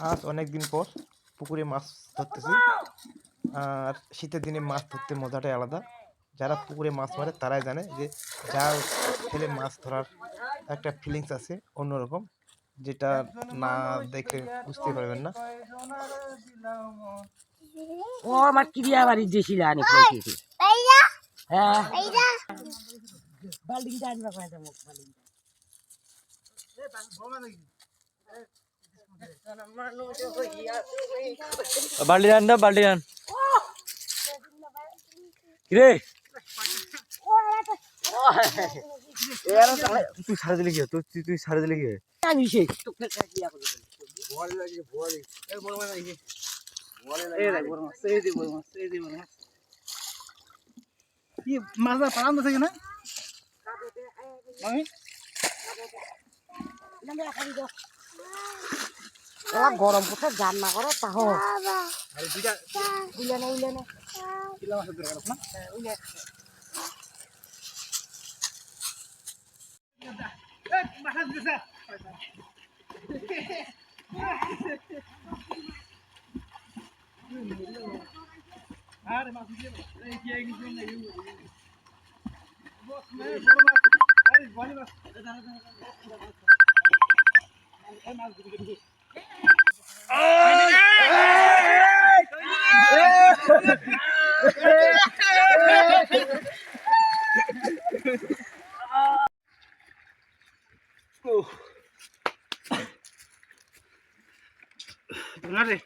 আজ অনেক দিন পর পুকুরে মাছ ধরতেছি। আর শীতের দিনে মাছ ধরতে মজাটাই আলাদা। যারা পুকুরে মাছ মারে তারাই জানে যে জাল ফেলে মাছ ধরার একটা ফিলিংস আছে অন্যরকম যেটা না দেখে বুঝতে পারবেন না। ও আমার ক্রিয়া বাড়ির যে শিলা আনি ফেলেছি হ্যাঁ? বাল্ডিংটা আনবা কোথায় যাব বাল্ডিংটা বাল্টি আন দাও বাল্টি আন রে তুই সারা দিলে কি হয়? তুই তুই- তুই সারা দিলে কি হয়? আমি সেই তোকে ক্রিয়া করে কি মাছ ধরা পালান তো থেকে না আমি এরা গরম পোষা জান না করে তাহ উলে না উলে না আরে মাছ দিয়ে এই কি এই কিছু না ইউ বস মে বড় মাছ আরে বড় মাছ এই মাছ দিকে না রে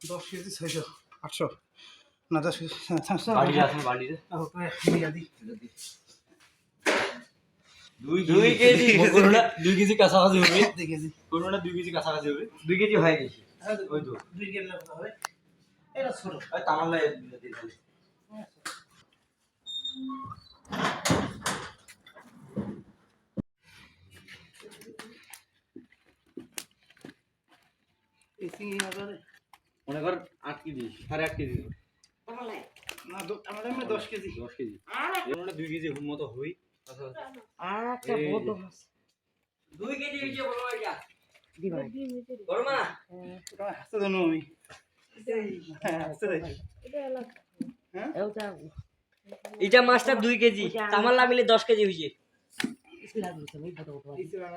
দশ কেজি ছয়শো আটশো না দশ কেজি সাতশো বাল্টি আছে না দুই কেজি। কোনোটা দুই কেজি কাছাকাছি হবে। দুই কেজি। কোনোটা দুই কেজি কাছাকাছি হবে। দুই কেজি হয় গেছে। ওই তো। দুই কেজি হবে। এটা ছোট। ওই তামাল্লাই এই চিংড়ি মাছ ধরে। মনে কর আট কেজি সাড়ে আট কেজি না আমাদের দশ কেজি। দশ কেজি দুই কেজি মতো হই। আর একটা বড় মাছ দুই কেজি হয়েছে বলো এটা। দিবা বড় মা হাসতে আমি এটা মাছটা দুই কেজি তামাল্লা মিলে দশ কেজি বড় বড়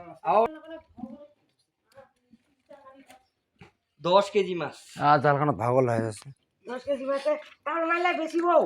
মাছ। দশ কেজি মাছ। আর জালখানা ভাগল হয়ে যাচ্ছে। দশ কেজি মাছে তার মাইলা বেশি বউ